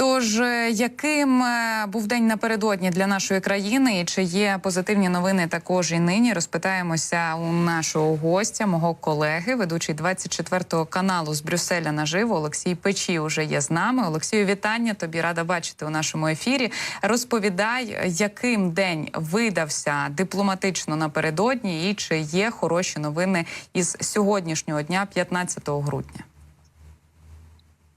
Тож, е, яким е, був день напередодні для нашої країни, і чи є позитивні новини також і нині? Розпитаємося у нашого гостя, мого колеги, ведучий 24 каналу з Брюсселя наживо. Олексій Печі уже є з нами. Олексію, вітання. Тобі рада бачити у нашому ефірі. Розповідай, яким день видався дипломатично напередодні, і чи є хороші новини із сьогоднішнього дня, 15 грудня.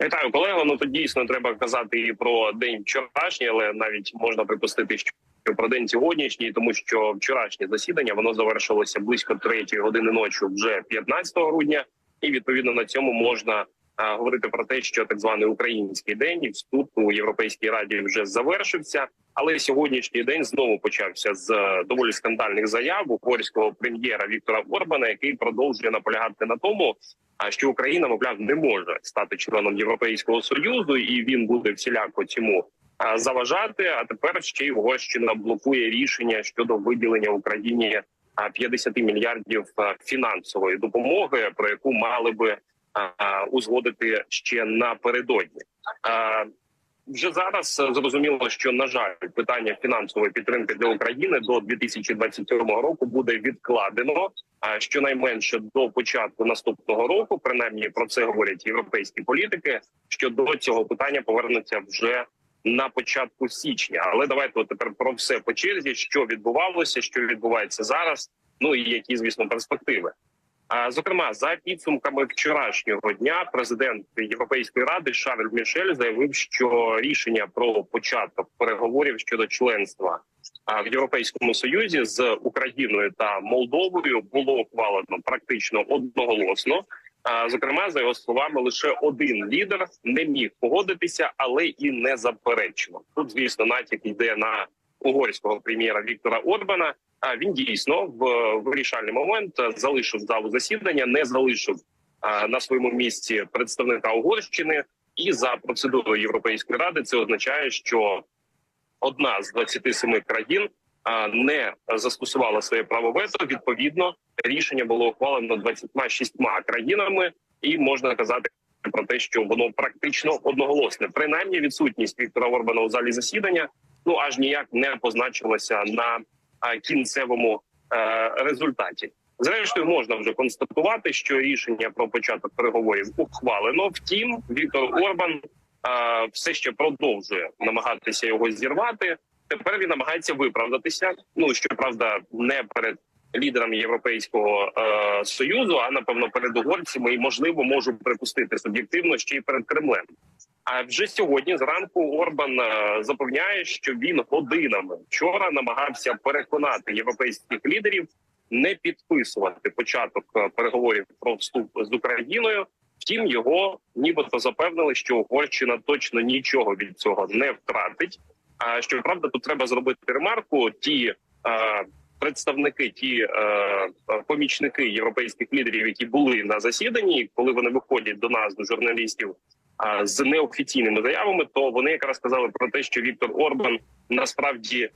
Вітаю, колего. Ну то дійсно треба казати і про день вчорашній, але навіть можна припустити, що про день сьогоднішній, тому що вчорашнє засідання воно завершилося близько третьої години ночі, вже 15 грудня, і відповідно на цьому можна говорити про те, що так званий український день і вступ у Європейській раді вже завершився. Але сьогоднішній день знову почався з е, доволі скандальних заяв угорського прем'єра Віктора Орбана, який продовжує наполягати на тому, що Україна, мовляв, не може стати членом Європейського союзу, і він буде всіляко цьому заважати. А тепер ще й Угорщина блокує рішення щодо виділення Україні а, 50 мільярдів фінансової допомоги, про яку мали би узгодити ще напередодні. Вже зараз зрозуміло, що на жаль, питання фінансової підтримки для України до 2027 року буде відкладено. Щонайменше до початку наступного року, принаймні про це говорять європейські політики. Що до цього питання повернуться вже на початку січня. Але давайте тепер про все по черзі, що відбувалося, що відбувається зараз. Ну і які звісно перспективи. Зокрема, за підсумками вчорашнього дня, президент Європейської ради Шарль Мішель заявив, що рішення про початок переговорів щодо членства в Європейському Союзі з Україною та Молдовою було ухвалено практично одноголосно. Зокрема, за його словами, лише один лідер не міг погодитися, але і не заперечено. Тут, звісно, натяк йде на угорського прем'єра Віктора Орбана. А він дійсно в вирішальний момент залишив залу засідання, не залишив на своєму місці представника Угорщини. І за процедурою Європейської ради це означає, що одна з 27 країн не застосувала своє право вето. Відповідно, рішення було ухвалено 26 країнами, і можна казати про те, що воно практично одноголосне. Принаймні, відсутність Віктора Орбана у залі засідання ну аж ніяк не позначилася на кінцевому е, результаті. Зрештою, можна вже констатувати, що рішення про початок переговорів ухвалено. Втім, Віктор Орбан е, все ще продовжує намагатися його зірвати. Тепер він намагається виправдатися. Ну щоправда, не перед лідерами Європейського е, союзу, а напевно перед угорцями, і можливо можу припустити суб'єктивно ще й перед Кремлем. А вже сьогодні зранку Орбан е, запевняє, що він годинами вчора намагався переконати європейських лідерів не підписувати початок е, переговорів про вступ з Україною. Втім, його нібито запевнили, що Угорщина точно нічого від цього не втратить. А щоправда, тут треба зробити ремарку. Ті е, представники, ті е, помічники європейських лідерів, які були на засіданні, коли вони виходять до нас, до журналістів, з неофіційними заявами, то вони якраз сказали про те, що Віктор Орбан насправді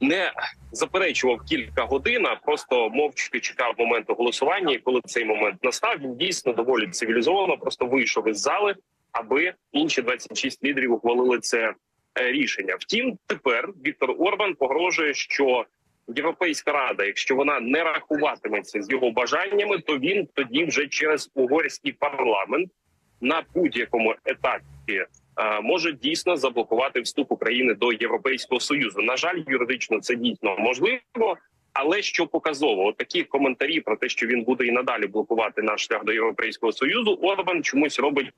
не заперечував кілька годин, а просто мовчки чекав моменту голосування. І коли цей момент настав, він дійсно доволі цивілізовано просто вийшов із зали, аби інші 26 лідерів ухвалили це е, рішення. Втім, тепер Віктор Орбан погрожує, що Європейська рада, якщо вона не рахуватиметься з його бажаннями, то він тоді вже через угорський парламент на будь-якому етапі е, може дійсно заблокувати вступ України до Європейського союзу. На жаль, юридично це дійсно можливо. Але що показово, от такі коментарі про те, що він буде і надалі блокувати наш шлях до європейського союзу, Орбан чомусь робить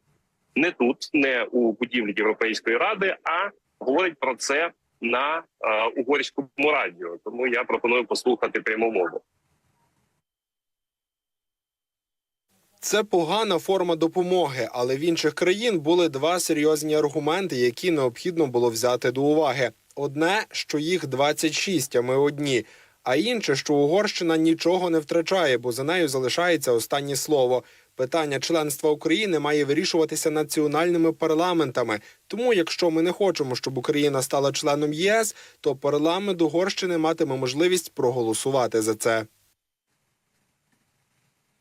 не тут, не у будівлі Європейської ради, а говорить про це на е, угорському радіо. Тому я пропоную послухати пряму мову. Це погана форма допомоги, але в інших країн були два серйозні аргументи, які необхідно було взяти до уваги. Одне, що їх 26, а ми одні. А інше, що Угорщина нічого не втрачає, бо за нею залишається останнє слово. Питання членства України має вирішуватися національними парламентами. Тому, якщо ми не хочемо, щоб Україна стала членом ЄС, то парламент Угорщини матиме можливість проголосувати за це.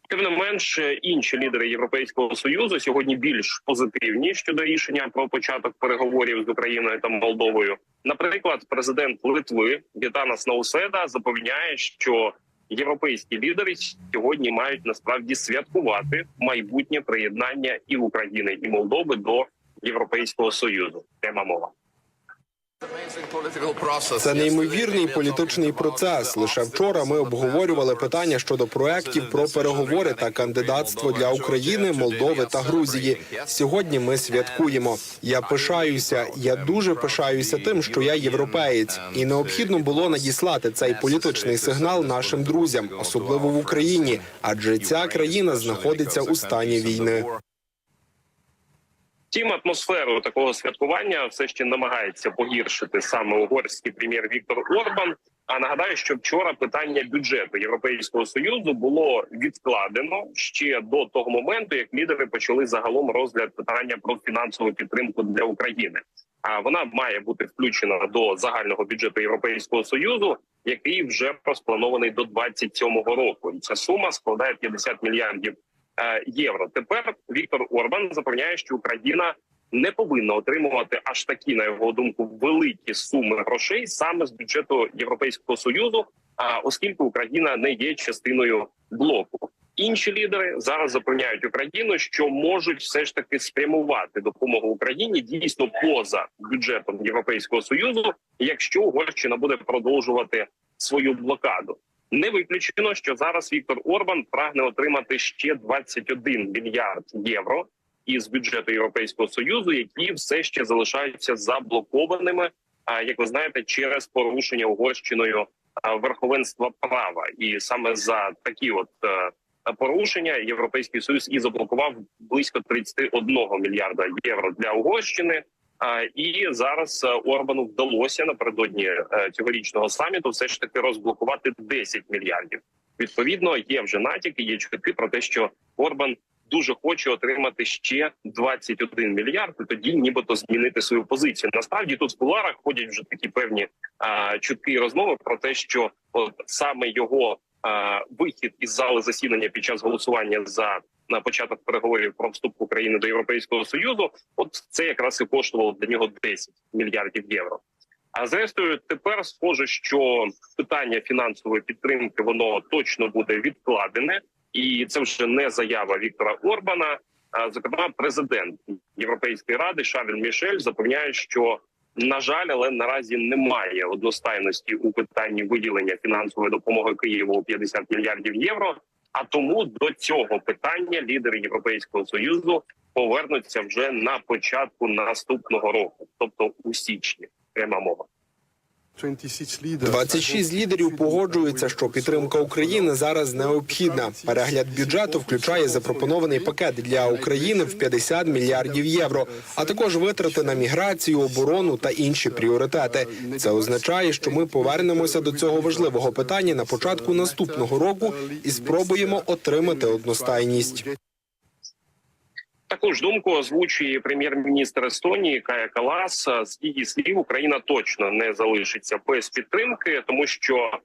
Тим не менш, інші лідери Європейського союзу сьогодні більш позитивні щодо рішення про початок переговорів з Україною та Молдовою. Наприклад, президент Литви Вітанас Науседа запевняє, що європейські лідери сьогодні мають насправді святкувати майбутнє приєднання і України, і Молдови до Європейського союзу. Тема мова. Це неймовірний політичний процес. Лише вчора ми обговорювали питання щодо проєктів про переговори та кандидатство для України, Молдови та Грузії. Сьогодні ми святкуємо. Я пишаюся. Я дуже пишаюся тим, що я європеєць, і необхідно було надіслати цей політичний сигнал нашим друзям, особливо в Україні, адже ця країна знаходиться у стані війни. Втім, атмосферу такого святкування все ще намагається погіршити саме угорський прем'єр Віктор Орбан. А нагадаю, що вчора питання бюджету Європейського союзу було відкладено ще до того моменту, як лідери почали загалом розгляд питання про фінансову підтримку для України. А вона має бути включена до загального бюджету Європейського союзу, який вже розпланований до 27-го року. Ця сума складає 50 мільярдів євро. Тепер Віктор Орбан запевняє, що Україна не повинна отримувати аж такі, на його думку, великі суми грошей саме з бюджету Європейського союзу, а оскільки Україна не є частиною блоку. Інші лідери зараз запевняють Україну, що можуть все ж таки спрямувати допомогу Україні дійсно поза бюджетом Європейського союзу, якщо Угорщина буде продовжувати свою блокаду. Не виключено, що зараз Віктор Орбан прагне отримати ще 21 мільярд євро із бюджету Європейського союзу, які все ще залишаються заблокованими. Як ви знаєте, через порушення угорщиною верховенства права, і саме за такі от е, порушення європейський союз і заблокував близько 31 мільярда євро для Угорщини. І зараз е, Орбану вдалося напередодні е, цьогорічного саміту все ж таки розблокувати 10 мільярдів. Відповідно, є вже натяки, є чутки про те, що Орбан дуже хоче отримати ще 21 мільярд, і тоді нібито змінити свою позицію. Насправді тут в куларах ходять вже такі певні а, чутки і розмови про те, що от саме його а, вихід із зали засідання під час голосування за на початок переговорів про вступ України до Європейського союзу, от це якраз і коштувало для нього 10 мільярдів євро. А зрештою, тепер схоже, що питання фінансової підтримки воно точно буде відкладене, і це вже не заява Віктора Орбана. А зокрема, президент Європейської ради Шарль Мішель запевняє, що на жаль, але наразі немає одностайності у питанні виділення фінансової допомоги Києву у 50 мільярдів євро. А тому до цього питання лідери Європейського союзу повернуться вже на початку наступного року, тобто у січні. Пряма мова. 26 лідерів погоджуються, що підтримка України зараз необхідна. Перегляд бюджету включає запропонований пакет для України в 50 мільярдів євро, а також витрати на міграцію, оборону та інші пріоритети. Це означає, що ми повернемося до цього важливого питання на початку наступного року і спробуємо отримати одностайність. Таку ж думку озвучує прем'єр-міністр Естонії Кая Калас. З її слів Україна точно не залишиться без підтримки, тому що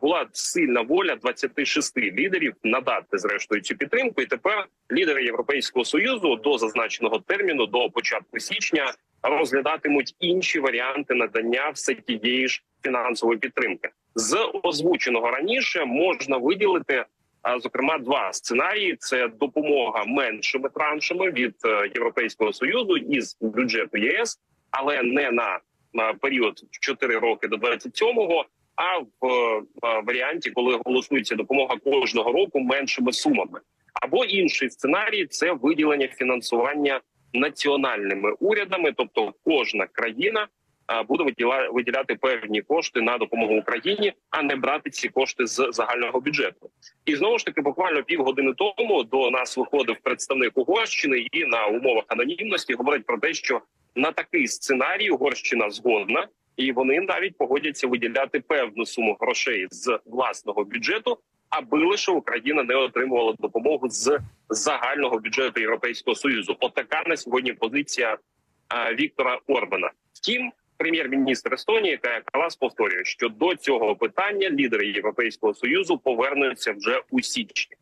була сильна воля 26 лідерів надати зрештою цю підтримку. І тепер лідери Європейського союзу до зазначеного терміну до початку січня розглядатимуть інші варіанти надання все тієї ж фінансової підтримки. З озвученого раніше можна виділити зокрема два сценарії: це допомога меншими траншами від е, Європейського союзу із бюджету ЄС, але не на, період в 4 роки до 27-го, а в е, варіанті, коли голосується допомога кожного року меншими сумами. Або інший сценарій це виділення фінансування національними урядами, тобто кожна країна а, буде виділа- виділяти певні кошти на допомогу Україні, а не брати ці кошти з загального бюджету. І знову ж таки, буквально півгодини тому до нас виходив представник Угорщини і на умовах анонімності говорить про те, що на такий сценарій Угорщина згодна, і вони навіть погодяться виділяти певну суму грошей з власного бюджету, аби лише Україна не отримувала допомогу з загального бюджету Європейського союзу. Отака на сьогодні позиція а, Віктора Орбана. Втім. Прем'єр-міністр Естонії Кая Калас повторює, що до цього питання лідери Європейського союзу повернуться вже у січні.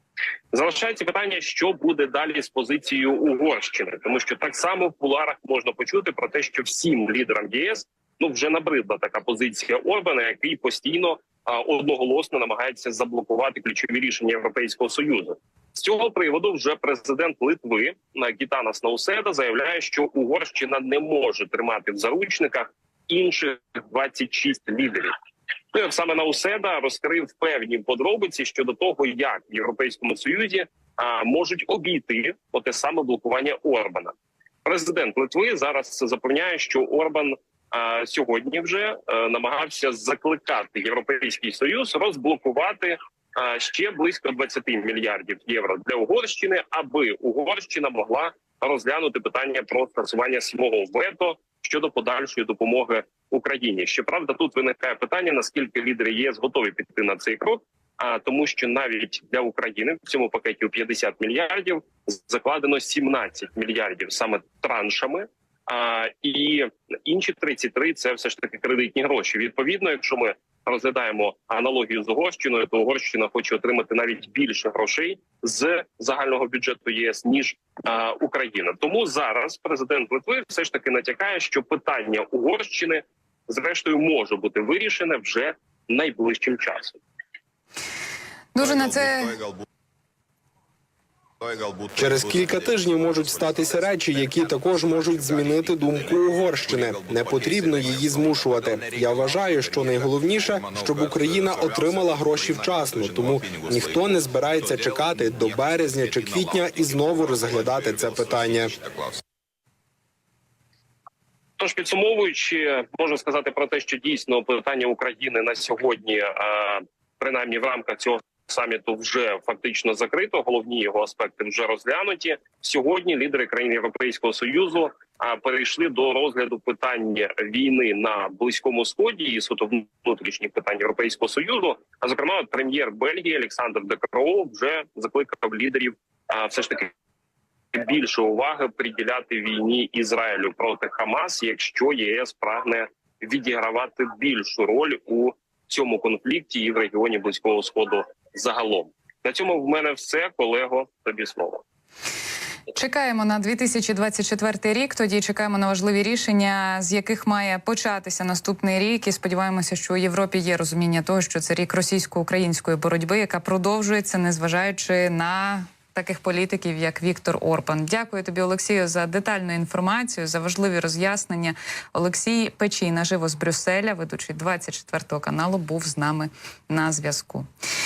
Залишається питання, що буде далі з позицією Угорщини, тому що так само в куларах можна почути про те, що всім лідерам ЄС ну вже набридла така позиція Орбана, який постійно а, одноголосно намагається заблокувати ключові рішення Європейського союзу. З цього приводу вже президент Литви на Гітанас Науседа заявляє, що Угорщина не може тримати в заручниках інших 26 лідерів. Ну, саме Науседа розкрив певні подробиці щодо того, як в Європейському Союзі а, можуть обійти оте саме блокування Орбана. Президент Литви зараз запевняє, що Орбан а, сьогодні вже е, намагався закликати Європейський Союз розблокувати а, ще близько 20 мільярдів євро для Угорщини, аби Угорщина могла розглянути питання про скасування свого вето щодо подальшої допомоги Україні. Щоправда, тут виникає питання: наскільки лідери ЄС готові піти на цей крок. А тому, що навіть для України в цьому пакеті у 50 мільярдів закладено 17 мільярдів саме траншами. А і інші 33 – це все ж таки кредитні гроші. Відповідно, якщо ми розглядаємо аналогію з Угорщиною, то Угорщина хоче отримати навіть більше грошей з загального бюджету ЄС ніж е, Україна. Тому зараз президент Литви все ж таки натякає, що питання Угорщини зрештою може бути вирішене вже найближчим часом. Дуже на це Через кілька тижнів можуть статися речі, які також можуть змінити думку Угорщини. Не потрібно її змушувати. Я вважаю, що найголовніше, щоб Україна отримала гроші вчасно, тому ніхто не збирається чекати до березня чи квітня і знову розглядати це питання. Тож підсумовуючи, можу сказати про те, що дійсно питання України на сьогодні, е, принаймні в рамках цього саміту, вже фактично закрито. Головні його аспекти вже розглянуті. Сьогодні лідери країн Європейського союзу перейшли до розгляду питання війни на близькому сході і суто внутрішніх питань Європейського союзу. А зокрема, прем'єр Бельгії Олександр Де Крoo вже закликав лідерів все ж таки більше уваги приділяти війні Ізраїлю проти Хамас, якщо ЄС прагне відігравати більшу роль у цьому конфлікті і в регіоні близького сходу загалом. На цьому в мене все, колего. Тобі слово. Чекаємо на 2024 рік. Тоді чекаємо на важливі рішення, з яких має початися наступний рік. І сподіваємося, що у Європі є розуміння того, що це рік російсько-української боротьби, яка продовжується, незважаючи на таких політиків, як Віктор Орбан. Дякую тобі, Олексію, за детальну інформацію, за важливі роз'яснення. Олексій Печій наживо з Брюсселя, ведучий 24 каналу, був з нами на зв'язку.